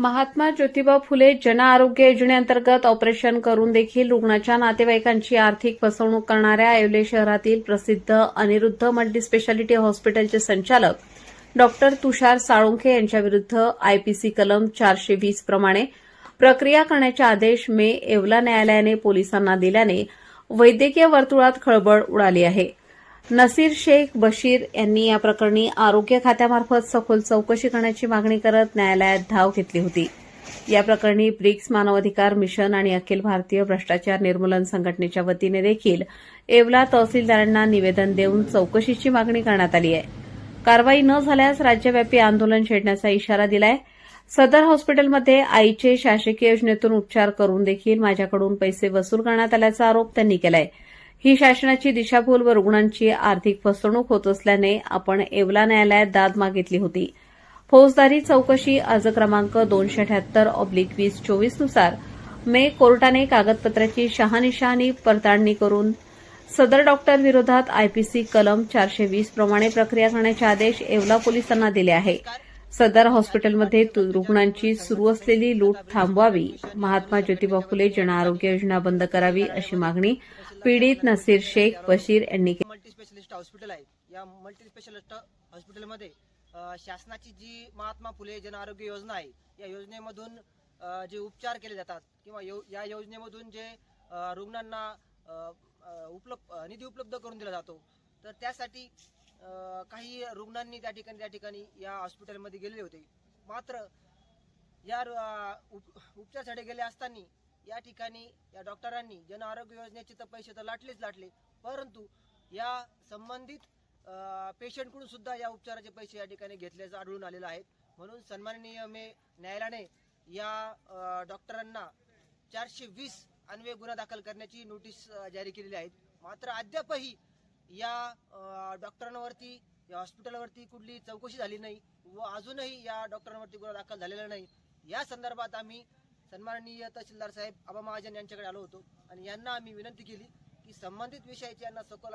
महात्मा ज्योतिबा फुले जन आरोग्य योजनेअंतर्गत ऑपरेशन करून देखील रुग्णाच्या नातेवाईकांची आर्थिक फसवणूक करणाऱ्या येवले शहरातील प्रसिद्ध अनिरुद्ध मल्टीस्पेशालिटी हॉस्पिटलचे संचालक डॉक्टर तुषार साळुंखे यांच्याविरुद्ध आयपीसी कलम चारशे वीस प्रमाणे प्रक्रिया करण्याचे आदेश मे येवला न्यायालयाने पोलिसांना दिल्याने वैद्यकीय वर्तुळात खळबळ उडाली आहे. नसीर शेख बशीर यांनी या प्रकरणी आरोग्य खात्यामार्फत सखोल चौकशी करण्याची मागणी करत न्यायालयात धाव घेतली होती. या प्रकरणी ब्रिक्स मानवाधिकार मिशन आणि अखिल भारतीय भ्रष्टाचार निर्मूलन संघटनेच्या वतीने देखील येवला तहसीलदारांना निवेदन देऊन चौकशीची मागणी करण्यात आली आहे. कारवाई न झाल्यास राज्यव्यापी आंदोलन छेडण्याचा इशारा दिलाय. सदर हॉस्पिटलमध्ये आईचे शासकीय योजनेतून उपचार करून देखील माझ्याकडून पैसे वसूल करण्यात आल्याचा आरोप त्यांनी केलाय. ही शासनाची दिशाभूल व रुग्णांची आर्थिक फसवणूक होत असल्याने आपण येवला न्यायालयात दाद मागितली होती. फौजदारी चौकशी अर्ज क्रमांक दोनशे अठ्याहत्तर ऑब्लिक वीस चोवीसनुसार मे कोर्टाने कागदपत्राची शहानिशहानी पडताळणी करून सदर डॉक्टर विरोधात आयपीसी कलम चारशे वीस प्रमाणे प्रक्रिया करण्याचे आदेश येवला पोलिसांना दिले आहे. सदर हॉस्पिटलमध्ये रुग्णांची सुरू असलेली लूट थांबवावी महात्मा ज्योतिबा फुले जन आरोग्य योजना बंद करावी अशी मागणी पीडित नसीर शेख बशीर यांनी केली. मल्टी स्पेशलिस्ट हॉस्पिटल आहे. या मल्टी स्पेशलिस्ट हॉस्पिटलमध्ये शासनाची जी महात्मा फुले जन आरोग्य योजना आहे या योजनेमधून जे उपचार केले जातात किंवा यो- या योजनेमधून जे रुग्णांना उपलब्ध निधी उपलब्ध करून दिला जातो तर त्यासाठी काही रुग्णांनी त्या ठिकाणी त्या ठिकाणी या हॉस्पिटलमध्ये गेलेले होते. मात्र या रु- उप- उपचारासाठी गेले असताना या ठिकाणी या डॉक्टरांनी जन आरोग्य योजनेचे तर पैसे तर लाटलेच लाटले परंतु या संबंधित पेशंटकडून सुद्धा या उपचाराचे पैसे या ठिकाणी घेतल्याचं आढळून आलेलं आहे म्हणून सन्माननीय मे न्यायालयाने या डॉक्टरांना चारशे वीस अन्वय गुन्हा दाखल करण्याची नोटीस जारी केलेली आहे. मात्र अद्यापही या डॉक्टरांवरती या हॉस्पिटलवरती कुठली चौकशी झाली नाही व अजूनही या डॉक्टरांवरती गुन्हा दाखल झालेला नाही. या संदर्भात आम्ही सन्माननीय तहसीलदार साहेब आबा महाजन यांच्याकडे आलो होतो आणि यांना आम्ही विनंती केली की संबंधित विषयाची यांना सखोल